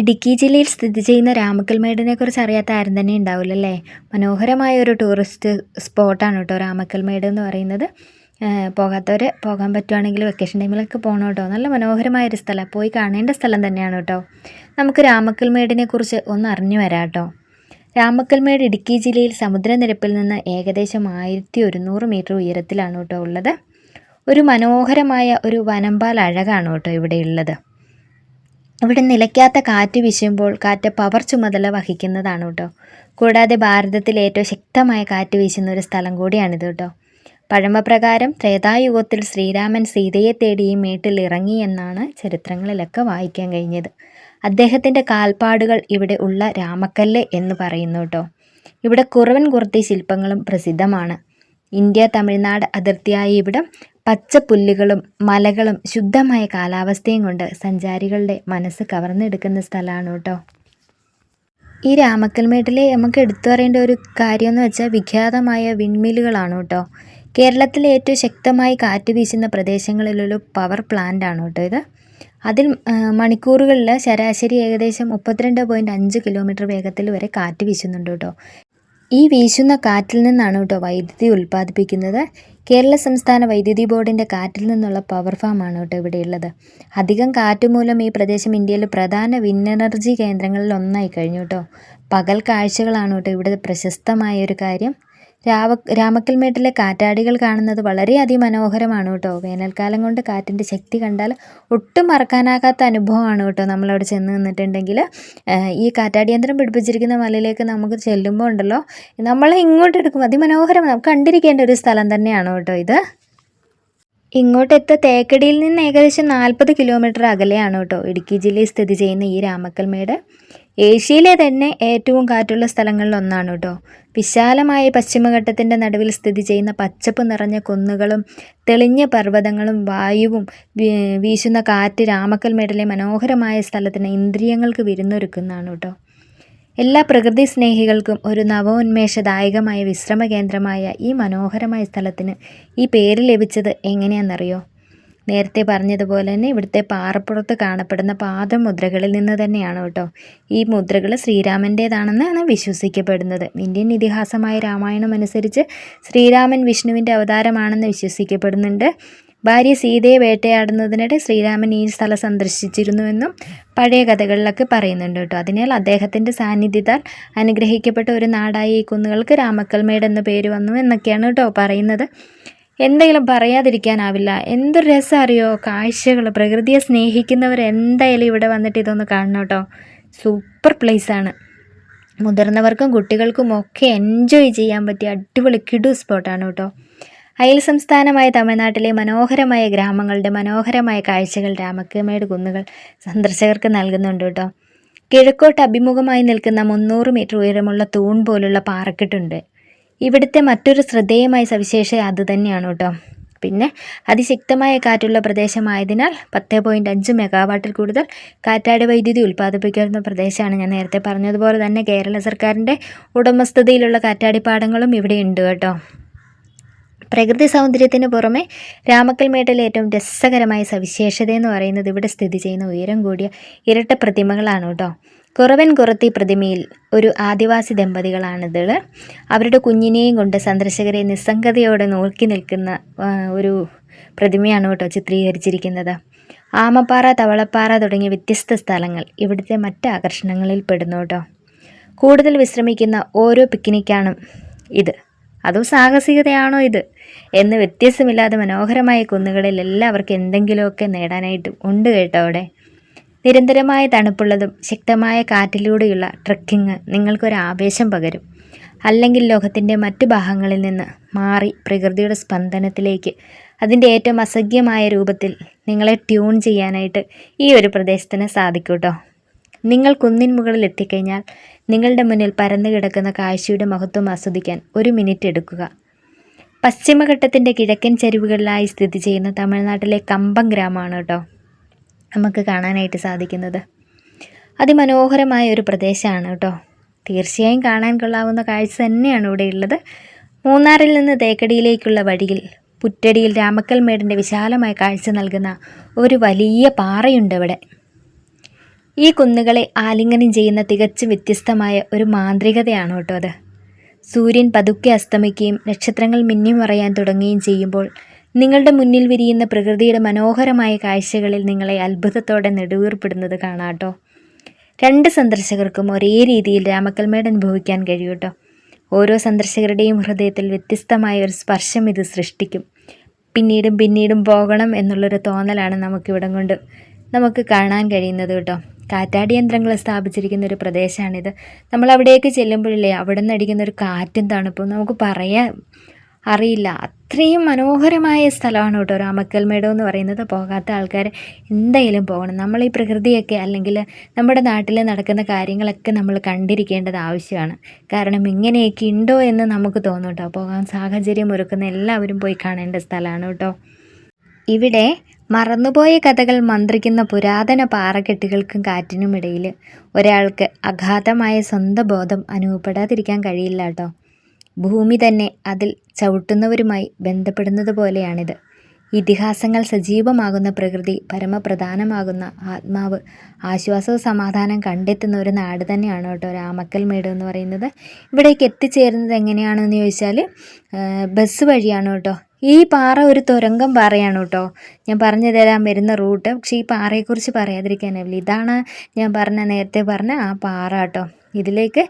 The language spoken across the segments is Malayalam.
ഇടുക്കി ജില്ലയിൽ സ്ഥിതി ചെയ്യുന്ന രാമക്കൽമേടിനെ കുറിച്ച് അറിയാത്ത ആരും തന്നെ ഉണ്ടാവില്ല അല്ലേ മനോഹരമായ ഒരു ടൂറിസ്റ്റ് സ്പോട്ടാണ് കേട്ടോ രാമക്കൽമേട് എന്ന് പറയുന്നത്. പോകാത്തവർ പോകാൻ പറ്റുവാണെങ്കിൽ വെക്കേഷൻ ടൈമിലൊക്കെ പോകണം കേട്ടോ നല്ല മനോഹരമായ ഒരു സ്ഥലം. പോയി കാണേണ്ട സ്ഥലം തന്നെയാണ് കേട്ടോ നമുക്ക് രാമക്കൽമേടിനെ കുറിച്ച് ഒന്ന് അറിഞ്ഞു വരാം കേട്ടോ രാമക്കൽമേട് ഇടുക്കി ജില്ലയിൽ സമുദ്രനിരപ്പിൽ നിന്ന് ഏകദേശം ആയിരത്തി ഒരുന്നൂറ് മീറ്റർ ഉയരത്തിലാണ് കേട്ടോ ഉള്ളത്. ഒരു മനോഹരമായ ഒരു വനമ്പാൽ അഴകാണ് കേട്ടോ ഇവിടെ ഉള്ളത്. ഇവിടെ നിലയ്ക്കാത്ത കാറ്റ് വീശുമ്പോൾ കാറ്റ് പവർ ചുമതല വഹിക്കുന്നതാണ് കേട്ടോ. കൂടാതെ ഭാരതത്തിൽ ഏറ്റവും ശക്തമായ കാറ്റ് വീശുന്ന ഒരു സ്ഥലം കൂടിയാണിത് കേട്ടോ. പഴമപ്രകാരം ത്രേതായുഗത്തിൽ ശ്രീരാമൻ സീതയെ തേടി ഈ മേട്ടിൽ ഇറങ്ങി എന്നാണ് ചരിത്രങ്ങളിലൊക്കെ വായിക്കാൻ കഴിഞ്ഞത്. അദ്ദേഹത്തിന്റെ കാൽപ്പാടുകൾ ഇവിടെ ഉള്ള രാമക്കല്ല് എന്ന് പറയുന്നു കേട്ടോ. ഇവിടെ കുറവൻ കുർത്തി ശില്പങ്ങളും പ്രസിദ്ധമാണ്. ഇന്ത്യ തമിഴ്നാട് അതിർത്തിയായ ഇവിടം പച്ചപ്പുല്ലുകളും മലകളും ശുദ്ധമായ കാലാവസ്ഥയും കൊണ്ട് സഞ്ചാരികളുടെ മനസ്സ് കവർന്നെടുക്കുന്ന സ്ഥലമാണ് കേട്ടോ. ഈ രാമക്കൽമേട്ടിലെ നമുക്ക് എടുത്തു പറയേണ്ട ഒരു കാര്യമെന്ന് വെച്ചാൽ വിഖ്യാതമായ വിൺമില്ലുകളാണ് കേട്ടോ. കേരളത്തിലെ ഏറ്റവും ശക്തമായി കാറ്റ് വീശുന്ന പ്രദേശങ്ങളിലൊരു പവർ പ്ലാന്റ് ആണ് കേട്ടോ ഇത്. അതിൽ മണിക്കൂറുകളിൽ ശരാശരി ഏകദേശം മുപ്പത്തിരണ്ട് പോയിന്റ് അഞ്ച് കിലോമീറ്റർ വേഗത്തിൽ വരെ കാറ്റ് വീശുന്നുണ്ട് കേട്ടോ. ഈ വീശുന്ന കാറ്റിൽ നിന്നാണ് കേട്ടോ വൈദ്യുതി ഉൽപ്പാദിപ്പിക്കുന്നത്. കേരള സംസ്ഥാന വൈദ്യുതി ബോർഡിന്റെ കാറ്റിൽ നിന്നുള്ള പവർ ഫാമാണ് കേട്ടോ ഇവിടെയുള്ളത് അധികം കാറ്റ് മൂലം ഈ പ്രദേശം ഇന്ത്യയിലെ പ്രധാന വിന്നെനർജി കേന്ദ്രങ്ങളിൽ ഒന്നായി കഴിഞ്ഞു കേട്ടോ. പകൽ കാഴ്ചകളാണ് കേട്ടോ ഇവിടെ പ്രശസ്തമായ ഒരു കാര്യം. രാവ രാമക്കൽമേട്ടിലെ കാറ്റാടികൾ കാണുന്നത് വളരെ അതിമനോഹരമാണ് കേട്ടോ. വേനൽക്കാലം കൊണ്ട് കാറ്റിന്റെ ശക്തി കണ്ടാൽ ഒട്ടും മറക്കാനാകാത്ത അനുഭവമാണ് കേട്ടോ നമ്മളവിടെ ചെന്ന് നിന്നിട്ടുണ്ടെങ്കിൽ. ഈ കാറ്റാടിയന്ത്രം പിടിപ്പിച്ചിരിക്കുന്ന മലയിലേക്ക് നമുക്ക് ചെല്ലുമ്പോൾ ഉണ്ടല്ലോ നമ്മൾ ഇങ്ങോട്ട് എടുക്കും. അതിമനോഹരം നമുക്ക് കണ്ടിരിക്കേണ്ട ഒരു സ്ഥലം തന്നെയാണ് കേട്ടോ ഇത്. ഇങ്ങോട്ടെത്ത തേക്കടിയിൽ നിന്ന് ഏകദേശം നാൽപ്പത് കിലോമീറ്റർ അകലെയാണ് കേട്ടോ ഇടുക്കി ജില്ലയിൽ സ്ഥിതി ചെയ്യുന്ന ഈ രാമക്കൽമേട്. ഏഷ്യയിലെ തന്നെ ഏറ്റവും കാറ്റുള്ള സ്ഥലങ്ങളിൽ ഒന്നാണ് കേട്ടോ വിശാലമായ പശ്ചിമഘട്ടത്തിന്റെ നടുവിൽ സ്ഥിതി ചെയ്യുന്ന പച്ചപ്പ് നിറഞ്ഞ കുന്നുകളും തെളിഞ്ഞ പർവതങ്ങളും വായുവും വീശുന്ന കാറ്റ് രാമക്കൽ രാമക്കൽമേടിലെ മനോഹരമായ സ്ഥലത്തിന് ഇന്ദ്രിയങ്ങൾക്ക് വിരുന്നൊരുക്കുന്നതാണ് കേട്ടോ എല്ലാ പ്രകൃതി സ്നേഹികൾക്കും ഒരു നവോന്മേഷദായകമായ വിശ്രമ കേന്ദ്രമായ ഈ മനോഹരമായ സ്ഥലത്തിന് ഈ പേര് ലഭിച്ചത് എങ്ങനെയാണെന്നറിയോ? നേരത്തെ പറഞ്ഞതുപോലെ തന്നെ ഇവിടുത്തെ പാറപ്പുറത്ത് കാണപ്പെടുന്ന പാദമുദ്രകളിൽ നിന്ന് തന്നെയാണ് കേട്ടോ. ഈ മുദ്രകൾ ശ്രീരാമന്റേതാണെന്നാണ് വിശ്വസിക്കപ്പെടുന്നത്. ഇന്ത്യൻ ഇതിഹാസമായ രാമായണം അനുസരിച്ച് ശ്രീരാമൻ വിഷ്ണുവിന്റെ അവതാരമാണെന്ന് വിശ്വസിക്കപ്പെടുന്നുണ്ട്. ഭാര്യ സീതയെ വേട്ടയാടുന്നതിനിടെ ശ്രീരാമൻ ഈ സ്ഥലം സന്ദർശിച്ചിരുന്നുവെന്നും പഴയ കഥകളിലൊക്കെ പറയുന്നുണ്ട് കേട്ടോ. അതിനാൽ അദ്ദേഹത്തിന്റെ സാന്നിധ്യത്താൽ അനുഗ്രഹിക്കപ്പെട്ട ഒരു നാടായ ഈ കുന്നുകൾക്ക് രാമക്കൽമേട് എന്ന പേര് വന്നു എന്നൊക്കെയാണ് കേട്ടോ പറയുന്നത്. എന്തെങ്കിലും പറയാതിരിക്കാനാവില്ല. എന്തൊരു രസം അറിയോ കാഴ്ചകൾ. പ്രകൃതിയെ സ്നേഹിക്കുന്നവർ എന്തായാലും ഇവിടെ വന്നിട്ട് ഇതൊന്ന് കാണണം കേട്ടോ. സൂപ്പർ പ്ലേസാണ്. മുതിർന്നവർക്കും കുട്ടികൾക്കും ഒക്കെ എൻജോയ് ചെയ്യാൻ പറ്റിയ അടിപൊളി കിഡു സ്പോട്ടാണ് കേട്ടോ. അയൽ സംസ്ഥാനമായ തമിഴ്നാട്ടിലെ മനോഹരമായ ഗ്രാമങ്ങളുടെ മനോഹരമായ കാഴ്ചകൾ രാമക്കേമയുടെ കുന്നുകൾ സന്ദർശകർക്ക് നൽകുന്നുണ്ട് കേട്ടോ. കിഴക്കോട്ട് അഭിമുഖമായി നിൽക്കുന്ന മുന്നൂറ് മീറ്റർ ഉയരമുള്ള തൂൺ പോലുള്ള പാറക്കെട്ടുണ്ട്. ഇവിടുത്തെ മറ്റൊരു ശ്രദ്ധേയമായ സവിശേഷത അതുതന്നെയാണ് കേട്ടോ. പിന്നെ അതിശക്തമായ കാറ്റുള്ള പ്രദേശമായതിനാൽ പത്ത് പോയിന്റ് അഞ്ച് മെഗാവാട്ടിൽ കൂടുതൽ കാറ്റാട് വൈദ്യുതി ഉൽപ്പാദിപ്പിക്കുന്ന പ്രദേശമാണ് ഞാൻ നേരത്തെ പറഞ്ഞതുപോലെ തന്നെ കേരള സർക്കാരിന്റെ ഉടമസ്ഥതയിലുള്ള കാറ്റാടിപ്പാടങ്ങളും ഇവിടെ ഉണ്ട് കേട്ടോ. പ്രകൃതി സൗന്ദര്യത്തിന് പുറമെ രാമക്കൽ രാമക്കൽമേട്ടിലെ ഏറ്റവും രസകരമായ സവിശേഷത എന്ന് പറയുന്നത് ഇവിടെ സ്ഥിതി ചെയ്യുന്ന ഉയരം കൂടിയ ഇരട്ട പ്രതിമകളാണ് കേട്ടോ. കുറവൻ കുറത്തി പ്രതിമയിൽ ഒരു ആദിവാസി ദമ്പതികളാണിത് അവരുടെ കുഞ്ഞിനെയും കൊണ്ട് സന്ദർശകരെ നിസ്സംഗതയോടെ നോക്കി നിൽക്കുന്ന ഒരു പ്രതിമയാണ് കേട്ടോ ചിത്രീകരിച്ചിരിക്കുന്നത്. ആമപ്പാറ തവളപ്പാറ തുടങ്ങിയ വ്യത്യസ്ത സ്ഥലങ്ങൾ ഇവിടുത്തെ മറ്റ് ആകർഷണങ്ങളിൽ പെടുന്നു കേട്ടോ. കൂടുതൽ വിശ്രമിക്കുന്ന ഓരോ പിക്നിക്കാണ് ഇത്. അതോ സാഹസികതയാണോ ഇത്? എന്ന് വ്യത്യസ്തമില്ലാതെ മനോഹരമായ കുന്നുകളിൽ എല്ലാവർക്കും എന്തെങ്കിലുമൊക്കെ നേടാനായിട്ട് ഉണ്ട് കേട്ടോ അവിടെ. നിരന്തരമായ തണുപ്പുള്ളതും ശക്തമായ കാറ്റിലൂടെയുള്ള ട്രക്കിങ് നിങ്ങൾക്കൊരു ആവേശം പകരും. അല്ലെങ്കിൽ ലോകത്തിന്റെ മറ്റു ഭാഗങ്ങളിൽ നിന്ന് മാറി പ്രകൃതിയുടെ സ്പന്ദനത്തിലേക്ക് അതിന്റെ ഏറ്റവും അസഖ്യമായ രൂപത്തിൽ നിങ്ങളെ ട്യൂൺ ചെയ്യാനായിട്ട് ഈ ഒരു പ്രദേശത്തിന് സാധിക്കൂട്ടോ. നിങ്ങൾ കുന്നിൻ മുകളിൽ എത്തിക്കഴിഞ്ഞാൽ നിങ്ങളുടെ മുന്നിൽ പരന്നു കിടക്കുന്ന കാഴ്ചയുടെ മഹത്വം ആസ്വദിക്കാൻ ഒരു മിനിറ്റ് എടുക്കുക. പശ്ചിമഘട്ടത്തിന്റെ കിഴക്കൻ ചരിവുകളിലായി സ്ഥിതി ചെയ്യുന്ന തമിഴ്നാട്ടിലെ കമ്പം ഗ്രാമമാണ് കേട്ടോ. നമുക്ക് കാണാനായിട്ട് സാധിക്കുന്നത്. അതിമനോഹരമായ ഒരു പ്രദേശമാണ് കേട്ടോ. തീർച്ചയായും കാണാൻ കൊള്ളാവുന്ന കാഴ്ച തന്നെയാണ് ഇവിടെ ഉള്ളത്. മൂന്നാറിൽ നിന്ന് തേക്കടിയിലേക്കുള്ള വഴിയിൽ പുറ്റടിയിൽ രാമക്കൽമേടിന്റെ വിശാലമായ കാഴ്ച നൽകുന്ന ഒരു വലിയ പാറയുണ്ട് ഇവിടെ ഈ കുന്നുകളെ ആലിംഗനം ചെയ്യുന്ന തികച്ചും വ്യത്യസ്തമായ ഒരു മാന്ത്രികതയാണ് കേട്ടോ അത്. സൂര്യൻ പതുക്കെ അസ്തമിക്കുകയും നക്ഷത്രങ്ങൾ മിന്നിമറയാൻ തുടങ്ങുകയും ചെയ്യുമ്പോൾ നിങ്ങളുടെ മുന്നിൽ വിരിയുന്ന പ്രകൃതിയുടെ മനോഹരമായ കാഴ്ചകളിൽ നിങ്ങളെ അത്ഭുതത്തോടെ നെടുവീർപ്പെടുന്നത് കാണാട്ടോ. രണ്ട് സന്ദർശകർക്കും ഒരേ രീതിയിൽ രാമക്കൽമേട് അനുഭവിക്കാൻ കഴിയൂട്ടോ. ഓരോ സന്ദർശകരുടെയും ഹൃദയത്തിൽ വ്യത്യസ്തമായ ഒരു സ്പർശം ഇത് സൃഷ്ടിക്കും. പിന്നീടും പിന്നീടും പോകണം എന്നുള്ളൊരു തോന്നലാണ് നമുക്കിവിടം കൊണ്ട് നമുക്ക് കാണാൻ കഴിയുന്നത് കേട്ടോ. കാറ്റാടി യന്ത്രങ്ങൾ സ്ഥാപിച്ചിരിക്കുന്ന ഒരു പ്രദേശമാണിത് നമ്മൾ അവിടേക്ക് ചെല്ലുമ്പോഴില്ലേ അവിടെ നിന്ന് അടിക്കുന്ന ഒരു കാറ്റും തണുപ്പും നമുക്ക് പറയാൻ അറിയില്ല. അത്രയും മനോഹരമായ സ്ഥലമാണ് കേട്ടോ രാമക്കൽ മേടം എന്ന് പറയുന്നത്. പോകാത്ത ആൾക്കാർ എന്തായാലും പോകണം. നമ്മൾ ഈ പ്രകൃതിയൊക്കെ അല്ലെങ്കിൽ നമ്മുടെ നാട്ടിൽ നടക്കുന്ന കാര്യങ്ങളൊക്കെ നമ്മൾ കണ്ടിരിക്കേണ്ടത് ആവശ്യമാണ്. കാരണം ഇങ്ങനെയൊക്കെ ഉണ്ടോ എന്ന് നമുക്ക് തോന്നും കേട്ടോ. പോകാൻ സാഹചര്യം ഒരുക്കുന്ന എല്ലാവരും പോയി കാണേണ്ട സ്ഥലമാണ് കേട്ടോ. ഇവിടെ മറന്നുപോയ കഥകൾ മന്ത്രിക്കുന്ന പുരാതന പാറക്കെട്ടുകൾക്കും കാറ്റിനും ഇടയിൽ ഒരാൾക്ക് അഗാധമായ സ്വന്തം ബോധം അനുഭവപ്പെടാതിരിക്കാൻ കഴിയില്ല കേട്ടോ. ഭൂമി തന്നെ അതിൽ ചവിട്ടുന്നവരുമായി ബന്ധപ്പെടുന്നത് പോലെയാണിത്. ഇതിഹാസങ്ങൾ സജീവമാകുന്ന പ്രകൃതി പരമപ്രധാനമാകുന്ന ആത്മാവ് ആശ്വാസവും സമാധാനം കണ്ടെത്തുന്ന ഒരു നാട് തന്നെയാണ് കേട്ടോ രാമക്കൽമേട് എന്ന് പറയുന്നത്. ഇവിടേക്ക് എത്തിച്ചേരുന്നത് എങ്ങനെയാണെന്ന് ചോദിച്ചാൽ ബസ് വഴിയാണ് കേട്ടോ. ഈ പാറ ഒരു തുരങ്കം പാറയാണ് കേട്ടോ. ഞാൻ പറഞ്ഞു തരാൻ വരുന്ന റൂട്ട്. പക്ഷേ ഈ പാറയെക്കുറിച്ച് പറയാതിരിക്കാനാവില്ല ഇതാണ് ഞാൻ പറഞ്ഞ നേരത്തെ പറഞ്ഞ ആ പാറ കേട്ടോ. ഇതിലേക്ക്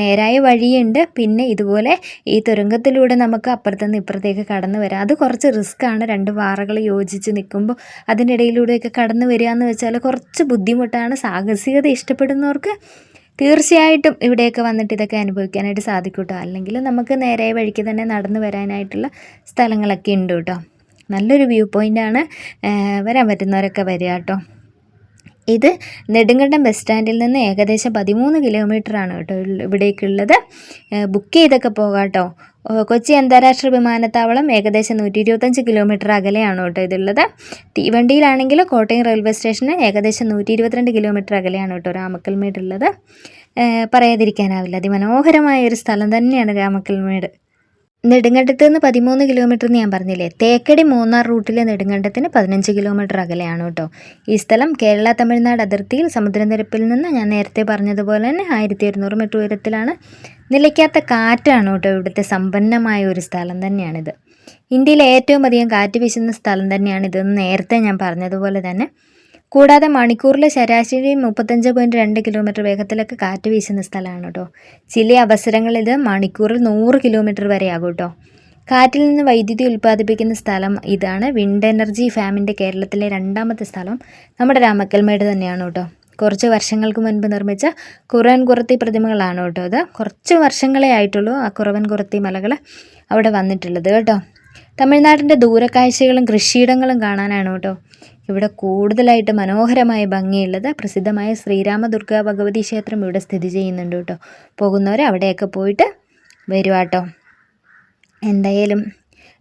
നേരായ വഴിയുണ്ട്. പിന്നെ ഇതുപോലെ ഈ തുരങ്കത്തിലൂടെ നമുക്ക് അപ്പുറത്തുനിന്ന് ഇപ്പുറത്തേക്ക് കടന്നു വരാം. അത് കുറച്ച് റിസ്ക്കാണ് രണ്ട് പാറകൾ യോജിച്ച് നിൽക്കുമ്പോൾ അതിനിടയിലൂടെയൊക്കെ കടന്നു വരിക എന്ന് വെച്ചാൽ കുറച്ച് ബുദ്ധിമുട്ടാണ്. സാഹസികത ഇഷ്ടപ്പെടുന്നവർക്ക് തീർച്ചയായിട്ടും ഇവിടെയൊക്കെ വന്നിട്ട് ഇതൊക്കെ അനുഭവിക്കാനായിട്ട് സാധിക്കും കേട്ടോ അല്ലെങ്കിൽ നമുക്ക് നേരെ വഴിക്ക് തന്നെ നടന്നു വരാനായിട്ടുള്ള സ്ഥലങ്ങളൊക്കെ ഉണ്ട് കേട്ടോ. നല്ലൊരു വ്യൂ പോയിന്റാണ് വരാൻ പറ്റുന്നവരൊക്കെ വരിക കേട്ടോ. ഇത് നെടുങ്കണ്ടം ബസ് സ്റ്റാൻഡിൽ നിന്ന് ഏകദേശം പതിമൂന്ന് കിലോമീറ്ററാണ് കേട്ടോ ഇവിടേക്കുള്ളത്. ബുക്ക് ചെയ്തൊക്കെ പോകാം കേട്ടോ കൊച്ചി അന്താരാഷ്ട്ര വിമാനത്താവളം ഏകദേശം നൂറ്റി ഇരുപത്തഞ്ച് കിലോമീറ്റർ അകലെയാണ് കേട്ടോ ഇതുള്ളത്. തീവണ്ടിയിലാണെങ്കിൽ കോട്ടയം റെയിൽവേ സ്റ്റേഷന് ഏകദേശം നൂറ്റി ഇരുപത്തിരണ്ട് കിലോമീറ്റർ അകലെയാണ് കേട്ടോ രാമക്കൽമേട് ഉള്ളത് പറയാതിരിക്കാനാവില്ല. അതിമനോഹരമായ ഒരു സ്ഥലം തന്നെയാണ് രാമക്കൽമേട്. നെടുങ്കണ്ടത്ത് നിന്ന് പതിമൂന്ന് കിലോമീറ്റർ എന്ന് ഞാൻ പറഞ്ഞില്ലേ? തേക്കടി മൂന്നാർ റൂട്ടിലെ നെടുങ്കണ്ടത്തിന് പതിനഞ്ച് കിലോമീറ്റർ അകലെയാണ് കേട്ടോ. ഈ സ്ഥലം കേരള തമിഴ്നാട് അതിർത്തിയിൽ സമുദ്രനിരപ്പിൽ നിന്ന് ഞാൻ നേരത്തെ പറഞ്ഞതുപോലെ തന്നെ ആയിരത്തി ഒരുന്നൂറ് മീറ്റർ ഉയരത്തിലാണ്. നിലയ്ക്കാത്ത കാറ്റാണ് കേട്ടോ ഇവിടുത്തെ സമ്പന്നമായ ഒരു സ്ഥലം തന്നെയാണിത്. ഇന്ത്യയിലെ ഏറ്റവും അധികം കാറ്റ് വീശുന്ന സ്ഥലം തന്നെയാണ് ഇതെന്ന് നേരത്തെ ഞാൻ പറഞ്ഞതുപോലെ തന്നെ. കൂടാതെ മണിക്കൂറിൽ ശരാശരി മുപ്പത്തഞ്ച് പോയിന്റ് രണ്ട് കിലോമീറ്റർ വേഗത്തിലൊക്കെ കാറ്റ് വീശുന്ന സ്ഥലമാണ് കേട്ടോ. ചില അവസരങ്ങളിൽ ഇത് മണിക്കൂറിൽ നൂറ് കിലോമീറ്റർ വരെ ആകും കേട്ടോ. കാറ്റിൽ നിന്ന് വൈദ്യുതി ഉൽപ്പാദിപ്പിക്കുന്ന സ്ഥലം ഇതാണ്. വിൻഡ് എനർജി ഫാമിന്റെ കേരളത്തിലെ രണ്ടാമത്തെ സ്ഥലം നമ്മുടെ രാമക്കൽമേട് തന്നെയാണ് കേട്ടോ. കുറച്ച് വർഷങ്ങൾക്ക് മുൻപ് നിർമ്മിച്ച കുറവൻ കുറത്തി പ്രതിമകളാണ് കേട്ടോ ഇത്. കുറച്ച് വർഷങ്ങളെ ആയിട്ടുള്ളൂ ആ കുറവൻ കുറത്തി മലകൾ അവിടെ വന്നിട്ടുള്ളത് കേട്ടോ. തമിഴ്നാടിന്റെ ദൂരക്കാഴ്ചകളും കൃഷിയിടങ്ങളും കാണാനാണ് കേട്ടോ. ഇവിടെ കൂടുതലായിട്ട് മനോഹരമായ ഭംഗിയുള്ളത് പ്രസിദ്ധമായ ശ്രീരാമ ദുർഗ ഭഗവതി ക്ഷേത്രം ഇവിടെ സ്ഥിതി ചെയ്യുന്നുണ്ട് കേട്ടോ. പോകുന്നവർ അവിടെയൊക്കെ പോയിട്ട് വരുവാട്ടോ എന്തായാലും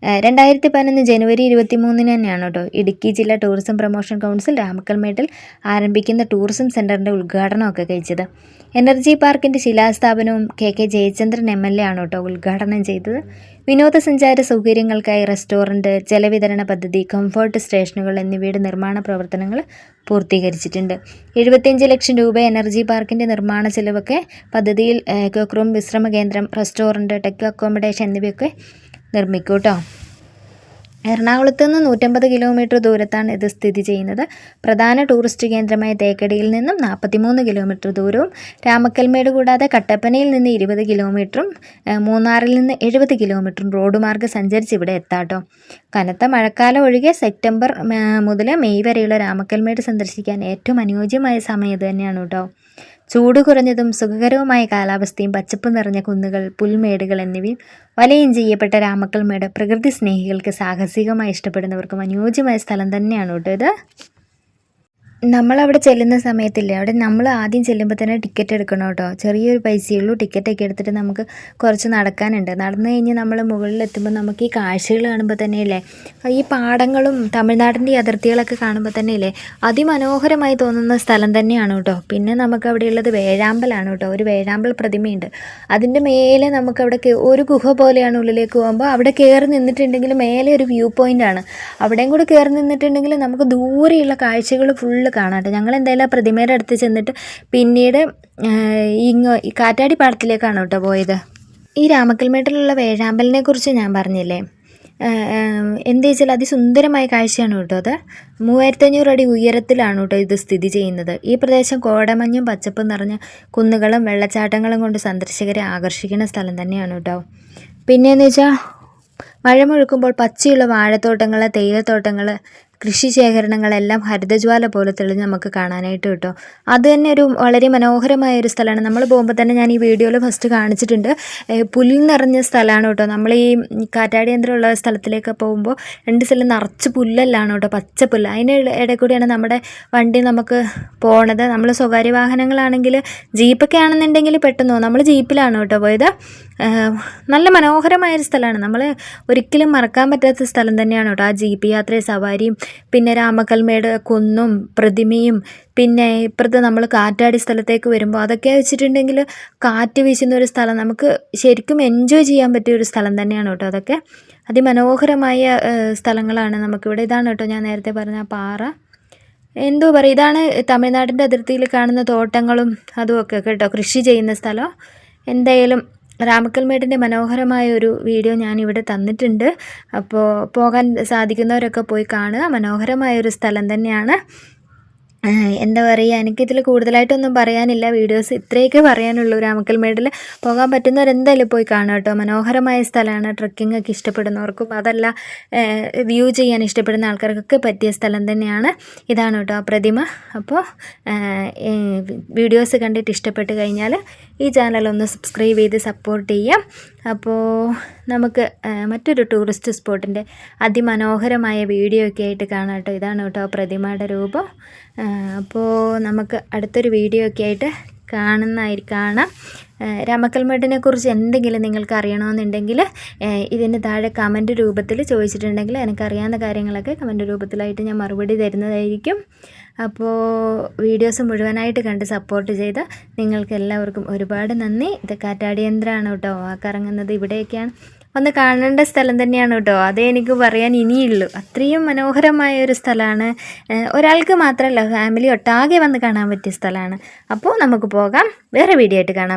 രണ്ടായിരത്തി പതിനൊന്ന് ജനുവരി ഇരുപത്തി മൂന്നിന് തന്നെയാണ് കേട്ടോ. ഇടുക്കി ജില്ലാ ടൂറിസം പ്രൊമോഷൻ കൗൺസിൽ രാമക്കൽമേട്ടിൽ ആരംഭിക്കുന്ന ടൂറിസം സെന്ററിന്റെ ഉദ്ഘാടനമൊക്കെ കഴിച്ചത്. എനർജി പാർക്കിന്റെ ശിലാസ്ഥാപനവും K K Jayachandran M L A ആണ് കേട്ടോ ഉദ്ഘാടനം ചെയ്തത്. വിനോദസഞ്ചാര സൗകര്യങ്ങൾക്കായി റെസ്റ്റോറന്റ് ജലവിതരണ പദ്ധതി കംഫർട്ട് സ്റ്റേഷനുകൾ എന്നിവയുടെ നിർമ്മാണ പ്രവർത്തനങ്ങൾ പൂർത്തീകരിച്ചിട്ടുണ്ട്. എഴുപത്തിയഞ്ച് ലക്ഷം രൂപ എനർജി പാർക്കിന്റെ നിർമ്മാണ ചിലവൊക്കെ പദ്ധതിയിൽ കൊക്രൂം വിശ്രമ കേന്ദ്രം റെസ്റ്റോറന്റ് ടെക് അക്കോമഡേഷൻ എന്നിവയൊക്കെ നിർമ്മിക്കും കേട്ടോ എറണാകുളത്ത് നിന്ന് നൂറ്റമ്പത് കിലോമീറ്റർ ദൂരത്താണ് ഇത് സ്ഥിതി ചെയ്യുന്നത്. പ്രധാന ടൂറിസ്റ്റ് കേന്ദ്രമായ തേക്കടിയിൽ നിന്നും നാൽപ്പത്തിമൂന്ന് കിലോമീറ്റർ ദൂരവും രാമക്കൽമേട് കൂടാതെ കട്ടപ്പനയിൽ നിന്ന് ഇരുപത് കിലോമീറ്ററും മൂന്നാറിൽ നിന്ന് എഴുപത് കിലോമീറ്ററും റോഡ് മാർഗം സഞ്ചരിച്ച് ഇവിടെ എത്താട്ടോ. കനത്ത മഴക്കാലം ഒഴികെ സെപ്റ്റംബർ മുതൽ മെയ് വരെയുള്ള രാമക്കൽമേട് സന്ദർശിക്കാൻ ഏറ്റവും അനുയോജ്യമായ സമയം ഇത് തന്നെയാണ് കേട്ടോ. ചൂട് കുറഞ്ഞതും സുഖകരവുമായ കാലാവസ്ഥയും പച്ചപ്പ് നിറഞ്ഞ കുന്നുകൾ പുൽമേടുകൾ എന്നിവയും വലയം ചെയ്യപ്പെട്ട രാമക്കൽമേട് പ്രകൃതി സ്നേഹികൾക്ക് സാഹസികമായി ഇഷ്ടപ്പെടുന്നവർക്കും അനുയോജ്യമായ സ്ഥലം തന്നെയാണ് കേട്ടോ ഇത്. നമ്മളവിടെ ചെല്ലുന്ന സമയത്തില്ലേ അവിടെ നമ്മൾ ആദ്യം ചെല്ലുമ്പോൾ തന്നെ ടിക്കറ്റ് എടുക്കണം കേട്ടോ. ചെറിയൊരു പൈസയുള്ളൂ ടിക്കറ്റൊക്കെ എടുത്തിട്ട് നമുക്ക് കുറച്ച് നടക്കാനുണ്ട്. നടന്നു കഴിഞ്ഞ് നമ്മൾ മുകളിലെത്തുമ്പോൾ നമുക്ക് ഈ കാഴ്ചകൾ കാണുമ്പോൾ തന്നെയല്ലേ ഈ പാടങ്ങളും തമിഴ്നാടിന്റെ അതിർത്തികളൊക്കെ കാണുമ്പോൾ തന്നെയല്ലേ അതിമനോഹരമായി തോന്നുന്ന സ്ഥലം തന്നെയാണ് കേട്ടോ. പിന്നെ നമുക്ക് അവിടെയുള്ളത് വേഴാമ്പലാണ് കേട്ടോ. ഒരു വേഴാമ്പൽ പ്രതിമയുണ്ട്. അതിന്റെ മേലെ നമുക്കവിടെ ഒരു ഗുഹ പോലെയാണ് ഉള്ളിലേക്ക് പോകുമ്പോൾ അവിടെ കയറി നിന്നിട്ടുണ്ടെങ്കിൽ മേലെ ഒരു വ്യൂ പോയിന്റ് ആണ്. അവിടെയും കൂടെ കയറി നിന്നിട്ടുണ്ടെങ്കിൽ നമുക്ക് ദൂരെയുള്ള കാഴ്ചകൾ ഫുള്ള് ഫുള്ള് കാണാം കേട്ടോ ഞങ്ങൾ എന്തായാലും ആ പ്രതിമയുടെ അടുത്ത് ചെന്നിട്ട് പിന്നീട് ഇങ്ങോ കാറ്റാടി പാടത്തിലേക്കാണ് കേട്ടോ പോയത്. ഈ രാമക്കൽമേട്ടിലുള്ള വേഴാമ്പലിനെ കുറിച്ച് ഞാൻ പറഞ്ഞില്ലേ? എന്താ വെച്ചാൽ അതിസുന്ദരമായ കാഴ്ചയാണ് കേട്ടോ അത്. മൂവായിരത്തഞ്ഞൂറ് അടി ഉയരത്തിലാണ് കേട്ടോ ഇത് സ്ഥിതി ചെയ്യുന്നത്. ഈ പ്രദേശം കോടമഞ്ഞും പച്ചപ്പും നിറഞ്ഞ കുന്നുകളും വെള്ളച്ചാട്ടങ്ങളും കൊണ്ട് സന്ദർശകരെ ആകർഷിക്കുന്ന സ്ഥലം തന്നെയാണ് കേട്ടോ. പിന്നെയെന്ന് വെച്ചാൽ മഴ മുഴുക്കുമ്പോൾ പച്ചയുള്ള വാഴത്തോട്ടങ്ങൾ തേയിലത്തോട്ടങ്ങൾ കൃഷി ശേഖരണങ്ങളെല്ലാം ഹരിതജ്വാല പോലെ തെളിഞ്ഞ് നമുക്ക് കാണാനായിട്ട് കിട്ടും. അത് തന്നെ ഒരു വളരെ മനോഹരമായ ഒരു സ്ഥലമാണ്. നമ്മൾ പോകുമ്പോൾ തന്നെ ഞാൻ ഈ വീഡിയോയിൽ ഫസ്റ്റ് കാണിച്ചിട്ടുണ്ട്. പുല്ല് നിറഞ്ഞ സ്ഥലമാണ് കേട്ടോ. നമ്മൾ ഈ കാറ്റാടി യന്ത്രമുള്ള സ്ഥലത്തിലേക്ക് പോകുമ്പോൾ രണ്ട് സ്ഥലം നിറച്ച് പുല്ലെല്ലാം കേട്ടോ. പച്ച പുല്ല്. അതിന് ഇടയിൽ കൂടിയാണ് നമ്മുടെ വണ്ടി നമുക്ക് പോണത്. നമ്മൾ സ്വകാര്യ വാഹനങ്ങളാണെങ്കിൽ ജീപ്പൊക്കെ ആണെന്നുണ്ടെങ്കിൽ പെട്ടെന്ന് പോകും നമ്മൾ ജീപ്പിലാണ് കേട്ടോ പോയത്. നല്ല മനോഹരമായൊരു സ്ഥലമാണ്. നമ്മൾ ഒരിക്കലും മറക്കാൻ പറ്റാത്ത സ്ഥലം തന്നെയാണ് കേട്ടോ. ആ ജീപ്പ് യാത്രയും സവാരിയും പിന്നെ രാമക്കൽമേട് കുന്നും പ്രതിമയും പിന്നെ ഇപ്പുറത്ത് നമ്മൾ കാറ്റാടി സ്ഥലത്തേക്ക് വരുമ്പോൾ അതൊക്കെ വെച്ചിട്ടുണ്ടെങ്കിൽ കാറ്റ് വീശുന്ന ഒരു സ്ഥലം. നമുക്ക് ശരിക്കും എൻജോയ് ചെയ്യാൻ പറ്റിയ ഒരു സ്ഥലം തന്നെയാണ് കേട്ടോ അതൊക്കെ. അതിമനോഹരമായ സ്ഥലങ്ങളാണ് നമുക്കിവിടെ. ഇതാണ് കേട്ടോ ഞാൻ നേരത്തെ പറഞ്ഞ പാറ. എന്തോ പറയുക ഇതാണ് തമിഴ്നാടിന്റെ അതിർത്തിയിൽ കാണുന്ന തോട്ടങ്ങളും അതുമൊക്കെ കേട്ടോ. കൃഷി ചെയ്യുന്ന സ്ഥലം. എന്തായാലും രാമക്കൽമേടിന്റെ മനോഹരമായ ഒരു വീഡിയോ ഞാനിവിടെ തന്നിട്ടുണ്ട്. അപ്പോൾ പോകാൻ സാധിക്കുന്നവരൊക്കെ പോയി കാണുക. മനോഹരമായ ഒരു സ്ഥലം തന്നെയാണ്. എന്താ പറയുക എനിക്കിതിൽ കൂടുതലായിട്ടൊന്നും പറയാനില്ല. വീഡിയോസ് ഇത്രയൊക്കെ പറയാനുള്ളൂ. രാമക്കൽമേടിൽ പോകാൻ പറ്റുന്നവരെന്തായാലും പോയി കാണുക കേട്ടോ. മനോഹരമായ സ്ഥലമാണ്. ട്രക്കിംഗ് ഒക്കെ ഇഷ്ടപ്പെടുന്നവർക്കും അതല്ല വ്യൂ ചെയ്യാൻ ഇഷ്ടപ്പെടുന്ന ആൾക്കാർക്കൊക്കെ പറ്റിയ സ്ഥലം തന്നെയാണ്. ഇതാണ് കേട്ടോ ആ പ്രതിമ. അപ്പോൾ വീഡിയോസ് കണ്ടിട്ട് ഇഷ്ടപ്പെട്ട് കഴിഞ്ഞാൽ ഈ ചാനൽ ഒന്ന് സബ്സ്ക്രൈബ് ചെയ്ത് സപ്പോർട്ട് ചെയ്യാം. അപ്പോൾ നമുക്ക് മറ്റൊരു ടൂറിസ്റ്റ് സ്പോട്ടിന്റെ അതിമനോഹരമായ വീഡിയോ ഒക്കെ ആയിട്ട് കാണാം കേട്ടോ. ഇതാണ് കേട്ടോ പ്രതിമയുടെ രൂപം. അപ്പോൾ നമുക്ക് അടുത്തൊരു വീഡിയോ ഒക്കെ ആയിട്ട് കാണുന്നതായിരിക്കാണ് കാണാം. രാമക്കൽമേട്ടിനെ കുറിച്ച് എന്തെങ്കിലും നിങ്ങൾക്ക് അറിയണമെന്നുണ്ടെങ്കിൽ ഇതിന് താഴെ കമന്റ് രൂപത്തിൽ ചോദിച്ചിട്ടുണ്ടെങ്കിൽ എനിക്കറിയാവുന്ന കാര്യങ്ങളൊക്കെ കമന്റ് രൂപത്തിലായിട്ട് ഞാൻ മറുപടി തരുന്നതായിരിക്കും. അപ്പോൾ വീഡിയോസ് മുഴുവനായിട്ട് കണ്ട് സപ്പോർട്ട് ചെയ്ത നിങ്ങൾക്ക് എല്ലാവർക്കും ഒരുപാട് നന്ദി. ഇത് കാറ്റാടിയന്ത്രമാണ് കേട്ടോ. ആ കറങ്ങുന്നത് ഇവിടെയൊക്കെയാണ്. ഒന്ന് കാണേണ്ട സ്ഥലം തന്നെയാണ് കേട്ടോ. അതേ എനിക്ക് പറയാൻ ഇനിയുള്ളൂ. അത്രയും മനോഹരമായ ഒരു സ്ഥലമാണ്. ഒരാൾക്ക് മാത്രമല്ല ഫാമിലി ഒട്ടാകെ വന്ന് കാണാൻ പറ്റിയ സ്ഥലമാണ്. അപ്പോൾ നമുക്ക് പോകാം. വേറെ വീഡിയോ ആയിട്ട് കാണാം.